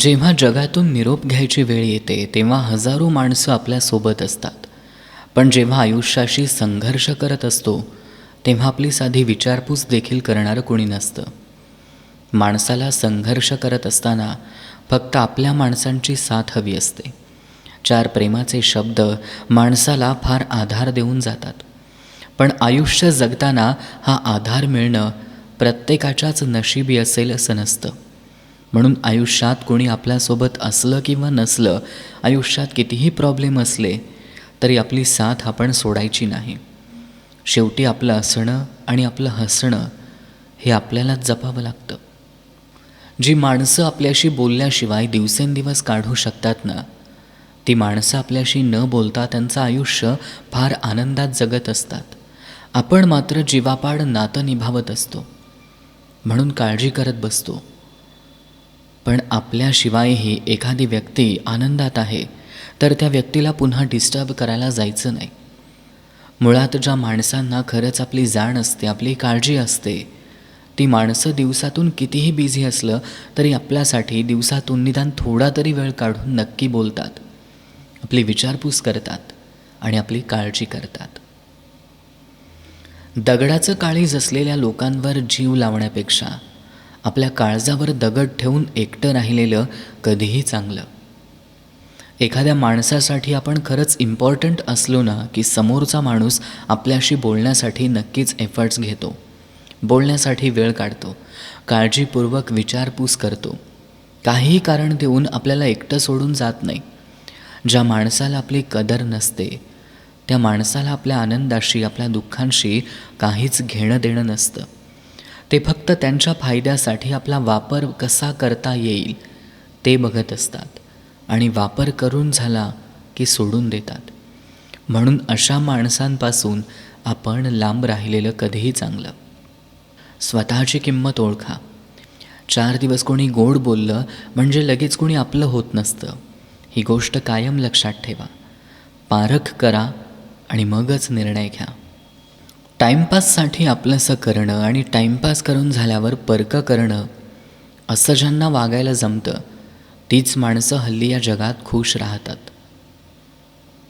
जेव्हा जगातून निरोप घ्यायची वेळ येते तेव्हा हजारो माणसं आपल्यासोबत असतात. पण जेव्हा आयुष्याशी संघर्ष करत असतो तेव्हा आपली साधी विचारपूस देखील करणारं कोणी नसतं. माणसाला संघर्ष करत असताना फक्त आपल्या माणसांची साथ हवी असते. चार प्रेमाचे शब्द माणसाला फार आधार देऊन जातात. पण आयुष्य जगताना हा आधार मिळणं प्रत्येकाच्याच नशिबी असेल असं नसतं. म्हणून आयुष्यात कोणी आपल्यासोबत असलं किंवा नसलं आयुष्यात कितीही प्रॉब्लेम असले तरी आपली साथ आपण सोडायची नाही. शेवटी आपलं असणं आणि आपलं हसणं हे आपल्यालाच जपावं लागतं. जी माणसं आपल्याशी बोलल्याशिवाय दिवसेंदिवस काढू शकतात ना ती माणसं आपल्याशी न बोलता त्यांचं आयुष्य फार आनंदात जगत असतात. आपण मात्र जीवापाड नातं निभावत असतो. म्हणून काळजी करत बसतो. पण आपल्याशिवायही एखादी व्यक्ती आनंदात आहे तर त्या व्यक्तीला पुन्हा डिस्टर्ब करायला जायचं नाही. मुळात ज्या माणसांना खरंच आपली जाण असते आपली काळजी असते ती माणसं दिवसातून कितीही बिझी असलं तरी आपल्यासाठी दिवसातून निदान थोडा तरी वेळ काढून नक्की बोलतात. आपली विचारपूस करतात आणि आपली काळजी करतात. दगडाचं काळीज असलेल्या लोकांवर जीव लावण्यापेक्षा आपल्या काळजावर दगड ठेवून एकटं राहिलेलं कधीही चांगलं. एखाद्या माणसासाठी आपण खरंच इम्पॉर्टंट असलो ना की समोरचा माणूस आपल्याशी बोलण्यासाठी नक्कीच एफर्ट्स घेतो. बोलण्यासाठी वेळ काढतो. काळजीपूर्वक विचारपूस करतो. काहीही कारण देऊन आपल्याला एकटं सोडून जात नाही. ज्या माणसाला आपली कदर नसते त्या माणसाला आपल्या आनंदाशी आपल्या दुःखांशी काहीच घेणं देणं नसतं. ते फक्त त्यांच्या फायद्यासाठी आपला वापर कसा करता येईल ते बघत असतात आणि वापर करून झाला की सोडून देतात. म्हणून अशा माणसांपासून आपण लांब राहिलेलं कधीही चांगलं. स्वतःची किंमत ओळखा. चार दिवस कोणी गोड बोललं म्हणजे लगेच कोणी आपलं होत नसतं. ही गोष्ट कायम लक्षात ठेवा. पारख करा आणि मगच निर्णय घ्या. टाईमपाससाठी आपलंसं करणं आणि टाईमपास करून झाल्यावर परकं करणं असं ज्यांना वागायला जमतं तीच माणसं हल्ली या जगात खुश राहतात.